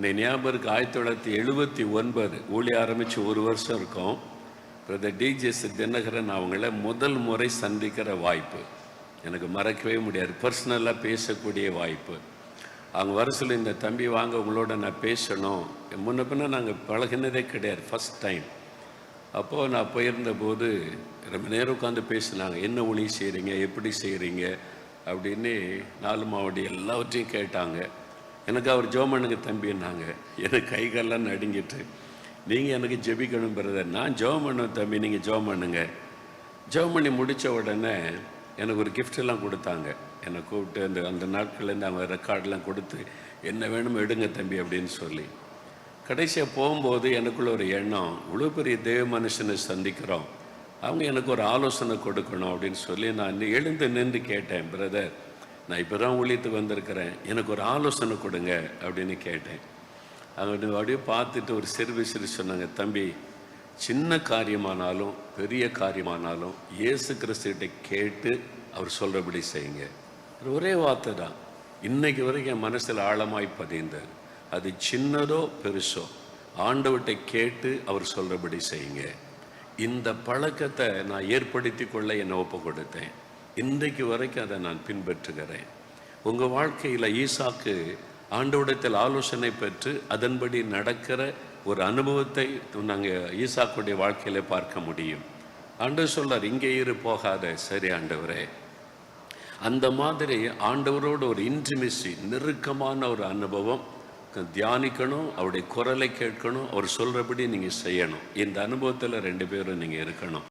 என்னை ஞாபகம் இருக்கு ஆயிரத்தி தொள்ளாயிரத்தி எழுபத்தி ஒன்பது. ஊழி ஆரம்பித்து ஒரு வருஷம் இருக்கும். பிரதர் டிஜிஎஸ் தினகரன் அவங்கள முதல் முறை சந்திக்கிற வாய்ப்பு. எனக்கு மறக்கவே முடியாது. பர்சனலாக பேசக்கூடிய வாய்ப்பு. அவங்க வரிசையில் இந்த தம்பி வாங்க உங்களோட நான் பேசணும். முன்ன பின்ன நாங்கள் பழகினதே கிடையாது. ஃபஸ்ட் டைம் அப்போது நான் போயிருந்த போது ரொம்ப நேரம் உட்காந்து பேசினாங்க. என்ன ஒளி செய்கிறீங்க எப்படி செய்கிறீங்க அப்படின்னு நாலு மாவடி எல்லாவற்றையும் கேட்டாங்க. எனக்கு அவர் ஜோமனுக்கு தம்பின்னாங்க எனக்கு கைகாலெல்லாம் நடுங்கிட்டு. நீங்கள் எனக்கு ஜெபிக்கணும் பிரதர் நான் ஜெபம் பண்ணுவேன் தம்பி நீங்கள் ஜெபம் பண்ணுங்க. ஜெபம் பண்ணி முடித்த உடனே எனக்கு ஒரு கிஃப்டெல்லாம் எல்லாம் கொடுத்தாங்க. என்னை கூப்பிட்டு அந்த அந்த நாட்கள்லேருந்து அவங்க ரெக்கார்டெலாம் கொடுத்து என்ன வேணுமோ எடுங்க தம்பி அப்படின்னு சொல்லி. கடைசியாக போகும்போது எனக்குள்ள ஒரு எண்ணம் இவ்வளோ பெரிய தேவ மனுஷனை சந்திக்கிறோம். அவங்க எனக்கு ஒரு ஆலோசனை கொடுக்கணும் அப்படின்னு சொல்லி நான் எழுந்து நின்று கேட்டேன் பிரதர் நான் இப்போ தான் ஊழியத்துக்கு வந்திருக்கிறேன். எனக்கு ஒரு ஆலோசனை கொடுங்க அப்படின்னு கேட்டேன். அவங்க அப்படியே பார்த்துட்டு ஒரு சிறு சொன்னாங்க தம்பி சின்ன காரியமானாலும் பெரிய காரியமானாலும் இயேசு கிறிஸ்துகிட்ட கேட்டு அவர் சொல்கிறபடி செய்யுங்க. ஒரே வார்த்தை தான். இன்றைக்கு வரைக்கும் என் மனசில் ஆழமாய் பதிந்தது. அது சின்னதோ பெருசோ ஆண்டவர்கிட்ட கேட்டு அவர் சொல்கிறபடி செய்யுங்க. இந்த பழக்கத்தை நான் ஏற்படுத்தி கொள்ள என்னை ஒப்பு கொடுத்தேன். இன்றைக்கு வரைக்கும் அதை நான் பின்பற்றுகிறேன். உங்கள் வாழ்க்கையில் ஈசாக்கு ஆண்டவடத்தில் ஆலோசனை பெற்று அதன்படி நடக்கிற ஒரு அனுபவத்தை நாங்கள் ஈசாக்குடைய வாழ்க்கையில் பார்க்க முடியும். ஆண்டவர் சொல்லார் இங்கே இரு போகாத. சரி ஆண்டவரே. அந்த மாதிரி ஆண்டவரோட ஒரு இன்டிமிசி நெருக்கமான ஒரு அனுபவம். தியானிக்கணும் அவருடைய குரலை கேட்கணும் அவர் சொல்கிறபடி நீங்கள் செய்யணும். இந்த அனுபவத்தில் ரெண்டு பேரும் நீங்கள் இருக்கணும்.